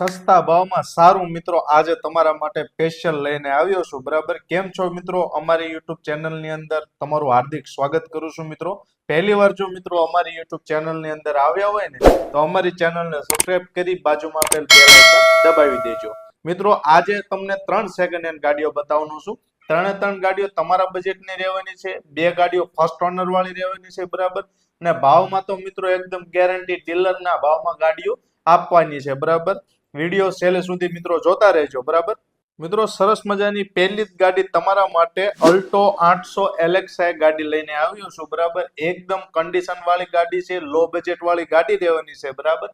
સસ્તા ભાવમાં સારું મિત્રો આજે તમારા માટે સ્પેશિયલ લઈને આવ્યો છું. બરાબર? કેમ છો મિત્રો? અમારી યુટ્યુબ ચેનલની અંદર તમારું હાર્દિક સ્વાગત કરું છું મિત્રો. પહેલી વાર જો મિત્રો અમારી યુટ્યુબ ચેનલની અંદર આવ્યા હોય ને, તો અમારી ચેનલને સબસ્ક્રાઇબ કરી બાજુમાં આપેલ બેલ દબાવી દેજો. મિત્રો, આજે તમને ત્રણ સેકન્ડ હેન્ડ ગાડીઓ બતાવવાનું છું. ત્રણે ત્રણ ગાડીઓ તમારા બજેટની રહેવાની છે. બે ગાડીઓ ફર્સ્ટ ઓનર વાળી રહેવાની છે, બરાબર? અને ભાવમાં તો મિત્રો એકદમ ગેરંટી ડીલરના ભાવમાં ગાડીઓ આપવાની છે, બરાબર? વીડિયો છેલ્લે સુધી મિત્રો જોતા રહેજો, બરાબર? મિત્રો, સરસ મજાની પહેલી જ ગાડી તમારા માટે અલ્ટો આઠસો એલેક્સાઈ ગાડી લઈને આવ્યો છું, બરાબર? એકદમ કન્ડિશન વાળી ગાડી છે લો બજેટ વાળી ગાડી રહેવાની છે, બરાબર?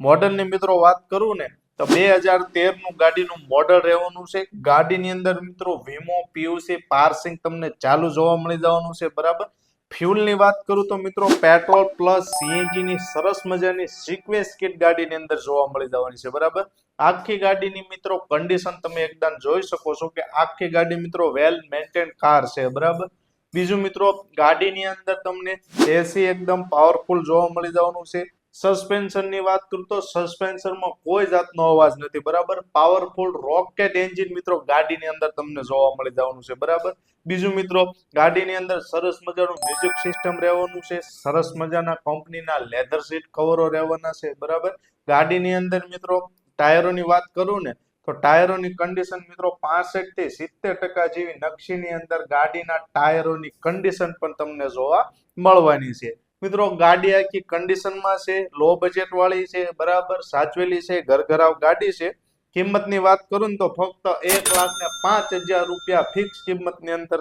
મોડલની મિત્રો વાત કરું ને, તો બે હજાર તેરનું ગાડીનું મોડલ રહેવાનું છે. ગાડીની અંદર મિત્રો, વીમો, પીયુસી, પાર્સિંગ તમને ચાલુ જોવા મળી જવાનું છે, બરાબર? ફ્યુલની વાત કરું તો મિત્રો, પેટ્રોલ પ્લસ સીએનજી ની સરસ મજાની સિક્વેન્સ કિટ ગાડીની અંદર જોવા મળી જવાની છે, બરાબર? આખી ગાડીની મિત્રો કન્ડિશન તમે એકદમ જોઈ શકો છો કે આખી ગાડી મિત્રો વેલ મેન્ટેન કાર છે, બરાબર? બીજું મિત્રો, ગાડીની અંદર તમને એસી એકદમ પાવરફુલ જોવા મળી જવાનું છે. સસ્પેન્શનની વાત કરું તો સસ્પેન્શનમાં કોઈ જાતનો અવાજ નથી, બરાબર? પાવરફુલ રોકેટ એન્જિન મિત્રો, ગાડીની અંદર તમને જોવા મળી જવાનું છે, બરાબર? બીજું મિત્રો, ગાડીની અંદર સરસ મજાનું મ્યુઝિક સિસ્ટમ રહેવાનું છે, સરસ મજાના કંપનીના લેધર સીટ કવરો રહેવાના છે, બરાબર? ગાડીની અંદર મિત્રો ટાયરોની વાત કરું ને, તો ટાયરોની કન્ડિશન મિત્રો પાસઠથી સિત્તેર ટકા જેવી નકશીની અંદર ગાડીના ટાયરોની કન્ડિશન પણ તમને જોવા મળવાની છે. મિત્રો, ગાડી આખી કન્ડિશનમાં છે લો બજેટ વાળી છે, બરાબર, સાચવેલી છે, ઘરઘરાવ ગાડી છે. કિંમતની વાત કરું ને તો ફક્ત એક લાખ ને પાંચ હજાર રૂપિયા ફિક્સ કિંમતની અંદર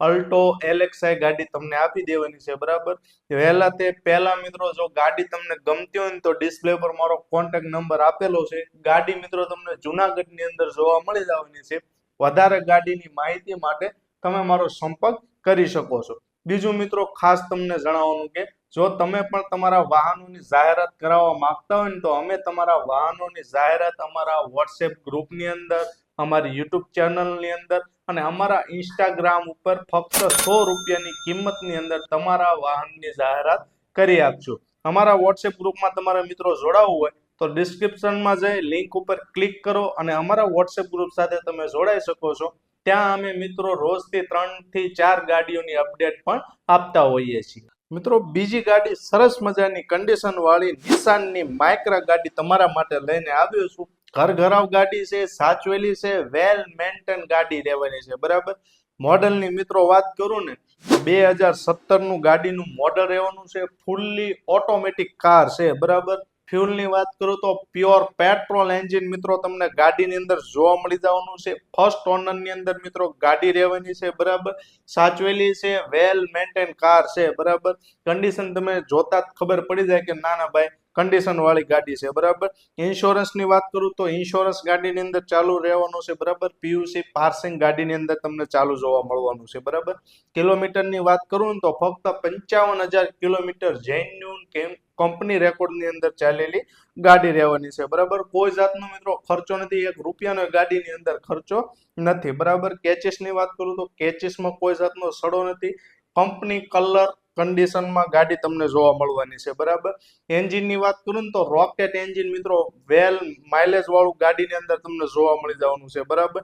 અલ્ટો એલેક્સાઈ ગાડી તમને આપી દેવાની છે, બરાબર? વહેલા તે પહેલા મિત્રો, જો ગાડી તમને ગમતી હોય ને તો ડિસ્પ્લે પર મારો કોન્ટેક્ટ નંબર આપેલો છે. ગાડી મિત્રો, તમને જુનાગઢની અંદર જોવા મળી જવાની છે. વધારે ગાડીની માહિતી માટે તમે મારો સંપર્ક કરી શકો છો. બીજું મિત્રો, ખાસ તમને જણાવવાનું કે જો તમે પણ તમારા વાહનોની જાહેરાત કરાવવા માંગતા હોય ને તો અમે તમારા વાહનોની જાહેરાત અમારા વોટ્સએપ ગ્રુપની અંદર, અમારી યુટ્યુબ ચેનલની અંદર અને અમારા ઇન્સ્ટાગ્રામ ઉપર ફક્ત સો રૂપિયાની કિંમતની અંદર તમારા વાહનની જાહેરાત કરી આપજો અમારા વોટ્સએપ ગ્રુપમાં તમારા મિત્રો જોડાવવું હોય તો ડિસ્ક્રિપ્શનમાં જઈ લિંક ઉપર ક્લિક કરો અને અમારા વોટ્સએપ ગ્રુપ સાથે તમે જોડાઈ શકો છો. ત્યાં અમે મિત્રો રોજથી ત્રણથી ચાર ગાડીઓની અપડેટ પણ આપતા હોઈએ છીએ. મિત્રો, બીજી ગાડી સરસ મજાની કન્ડિશન વાળી નિશાનની માઇક્રા ગાડી તમારા માટે લઈને આવ્યો છું. ઘર ઘરાવ ગાડી છે, સાચવેલી છે વેલ મેન્ટેન ગાડી રહેવાની છે, બરાબર? મોડલની મિત્રો વાત કરું ને બે હજાર સત્તરનું ગાડીનું મોડલ રહેવાનું છે ફૂલ્લી ઓટોમેટિક કાર છે, બરાબર? ફ્યુલની વાત કરું તો પ્યોર પેટ્રોલ એન્જિન મિત્રો તમને ગાડીની અંદર જોવા મળી જવાનું છે. ફર્સ્ટ ઓનરની અંદર મિત્રો ગાડી રહેવાની છે બરાબર. સાચવેલી છે, વેલ મેન્ટેન કાર છે બરાબર. કન્ડિશન તમે જોતા જ ખબર પડી જાય કે ના ના ભાઈ કન્ડિશન વાળી ગાડી છે, બરાબર? ઇન્સ્યોરન્સની વાત કરું તો ઇન્સ્યોરન્સ ગાડીની અંદર ચાલુ રહેવાનું છે, બરાબર? પીયુસી પાર્સિંગ ગાડીની અંદર તમને ચાલુ જોવા મળવાનું છે, બરાબર? કિલોમીટરની વાત કરું ને તો ફક્ત પંચાવન હજાર કિલોમીટર જેન્યુન કંપની રેકોર્ડની અંદર ચાલેલી ગાડી રહેવાની છે, બરાબર? કોઈ જાતનો મિત્રો ખર્ચો નથી, એક રૂપિયાનો ગાડીની અંદર ખર્ચો નથી, બરાબર? કેચીસની વાત કરું તો કેચીસમાં કોઈ જાતનો સડો નથી. કંપની કલર કન્ડિશનમાં ગાડી તમને જોવા મળવાની છે, બરાબર? એન્જિનની વાત કરું ને તો રોકેટ એન્જિન મિત્રો વેલ માઇલેજ વાળું ગાડીની અંદર તમને જોવા મળી જવાનું છે, બરાબર?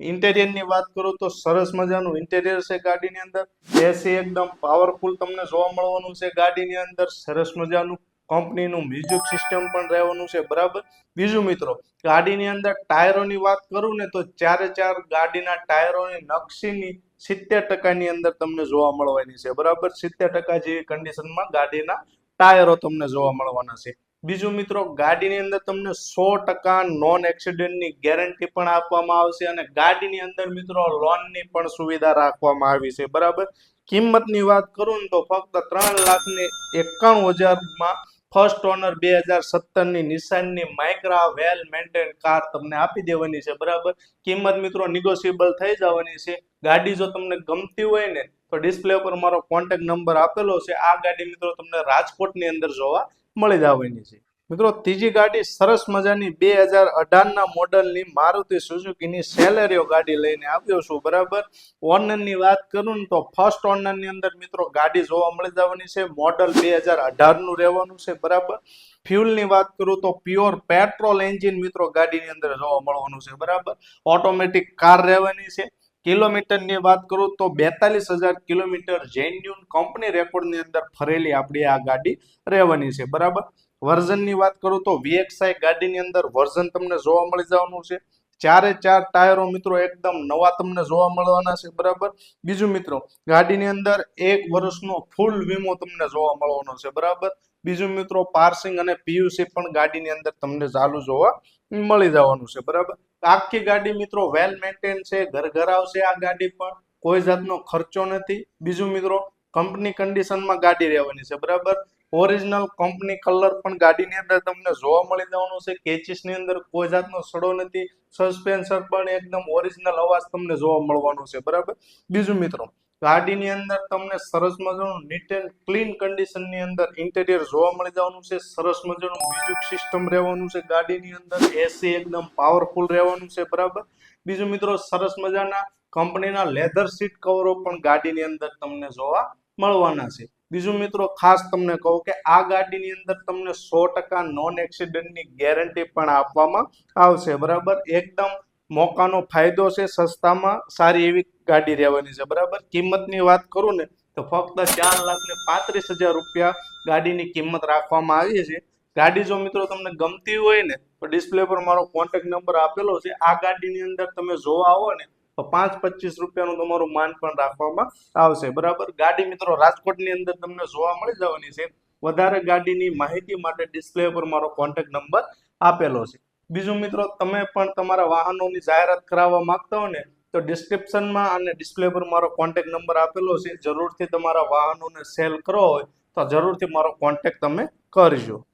ઇન્ટેરિયરની વાત કરું તો સરસ મજાનું ઇન્ટેરિયર છે ગાડીની અંદર. એસી એકદમ પાવરફુલ તમને જોવા મળવાનું છે ગાડીની અંદર, સરસ મજાનું કંપનીનું મ્યુઝિક સિસ્ટમ પણ રહેવાનું છે, બરાબર? બીજું મિત્રો, ગાડીની અંદર ટાયરોની વાત કરું ને તો ચારે ચાર ગાડીના ટાયરોની નકશીની સિત્તેર ટકાની અંદર તમને જોવા મળવાની છે, બરાબર? સિત્તેર ટકા જેવી કન્ડિશનમાં ગાડીના ટાયરો તમને જોવા મળવાના છે. બીજું મિત્રો, ગાડીની અંદર તમને સો ટકા નોન એક્સિડન્ટની ગેરંટી પણ આપવામાં આવશે અને ગાડીની અંદર મિત્રો લોનની પણ સુવિધા રાખવામાં આવી છે, બરાબર? કિંમતની વાત કરું ને તો ફક્ત ત્રણ લાખની એકાણું હજારમાં ફર્સ્ટ ઓનર બે હજાર સત્તરની નિશાનની માઇક્રા વેલ મેન્ટેન કાર તમને આપી દેવાની છે, બરાબર? કિંમત મિત્રો નિગોશિયેબલ થઈ જવાની છે. ગાડી જો તમને ગમતી હોય ને, તો ડિસ્પ્લે પર મારો કોન્ટેક્ટ નંબર આપેલો છે. આ ગાડી મિત્રો તમને રાજકોટની અંદર જોવા મળી જવાની છે. મિત્રો, ત્રીજી ગાડી સરસ મજાની બે હજાર અઢારના મોડલની મારુતિ સુઝુકીની સેલેરીઓ ગાડી લઈને આવ્યો છું, બરાબર? ઓનરની વાત કરું ને તો ફર્સ્ટ ઓનરની અંદર મિત્રો ગાડી જોવા મળી જવાની છે, મોડલ બે હજાર અઢારનું રહેવાનું છે, બરાબર? ફ્યુલની વાત કરું તો પ્યોર પેટ્રોલ એન્જિન મિત્રો ગાડીની અંદર જોવા મળવાનું છે, બરાબર? ઓટોમેટિક કાર રહેવાની છે. કિલોમીટરની વાત કરું તો બેતાલીસ હજાર કિલોમીટર જેન્યુન કંપની રેકોર્ડની અંદર ફરેલી આપણી આ ગાડી રહેવાની છે, બરાબર? વર્ઝનની વાત કરું તો વીએક્સઆઈ ગાડીની અંદર વર્ઝન તમને જોવા મળી જવાનું છે. ચારે ચાર ટાયરો મિત્રો એકદમ નવા તમને જોવા મળવાના છે, બરાબર? બીજું મિત્રો, ગાડીની અંદર એક વર્ષનો ફૂલ વીમો તમને જોવા મળવાનો છે, બરાબર? બીજું મિત્રો, પાર્સિંગ અને પીયુસી પણ ગાડીની અંદર તમને ચાલુ જોવા મળી જવાનું છે, બરાબર? આખી ગાડી મિત્રો વેલ મેન્ટેન છે ઘર ઘર આવશે આ ગાડી પણ, કોઈ જાતનો ખર્ચો નથી. બીજું મિત્રો કંપની કન્ડિશનમાં ગાડી રહેવાની છે, બરાબર? ઓરિજિનલ કંપની કલર પણ ગાડીની અંદર તમને જોવા મળી જવાનું છે. કેચીસની અંદર કોઈ જાતનો સડો નથી. સસ્પેન્સર પણ એકદમ ઓરિજિનલ અવાજ તમને જોવા મળવાનો છે. બરાબર? બીજું મિત્રો, ગાડીની અંદર તમને સરસ મજાનું નીટ એન્ડ ક્લીન કન્ડિશનની અંદર ઇન્ટેરિયર જોવા મળી જવાનું છે. સરસ મજાનું મ્યુઝિક સિસ્ટમ રહેવાનું છે ગાડીની અંદર. એસી એકદમ પાવરફુલ રહેવાનું છે. બરાબર? બીજું મિત્રો, સરસ મજાના કંપનીના લેધર સીટ કવરો પણ ગાડીની અંદર તમને જોવા મળવાના છે. બીજું મિત્રો ખાસ તમને કહું કે આ ગાડીની અંદર તમને સો ટકા નોન એક્સિડન્ટની ગેરંટી પણ આપવામાં આવશે, બરાબર? એકદમ મોકાનો ફાયદો છે, સસ્તામાં સારી એવી ગાડી રહેવાની છે, બરાબર? કિંમતની વાત કરું ને, તો ફક્ત ચાર લાખ ને પાંત્રીસ હજાર રૂપિયા ગાડીની કિંમત રાખવામાં આવી છે. ગાડી જો મિત્રો તમને ગમતી હોય ને, તો ડિસ્પ્લે પર મારો કોન્ટેક્ટ નંબર આપેલો છે. આ ગાડીની અંદર તમે જોવા આવો ને પાંચ પચીસ રૂપિયાનું તમારું માન પણ રાખવામાં આવશે. બરાબર? ગાડી મિત્રો, રાજકોટની અંદર તમને જોવા મળી જવાની છે. વધારે ગાડીની માહિતી માટે ડિસ્પ્લે પર મારો કોન્ટેક્ટ નંબર આપેલો છે. બીજું મિત્રો, તમે પણ તમારા વાહનોની જાહેરાત કરાવવા માંગતા હો ને, તો ડિસ્ક્રિપ્શનમાં અને ડિસ્પ્લે પર મારો કોન્ટેક નંબર આપેલો છે. જરૂરથી તમારા વાહનોને સેલ કરો હોય, તો જરૂરથી મારો કોન્ટેક તમે કરજો.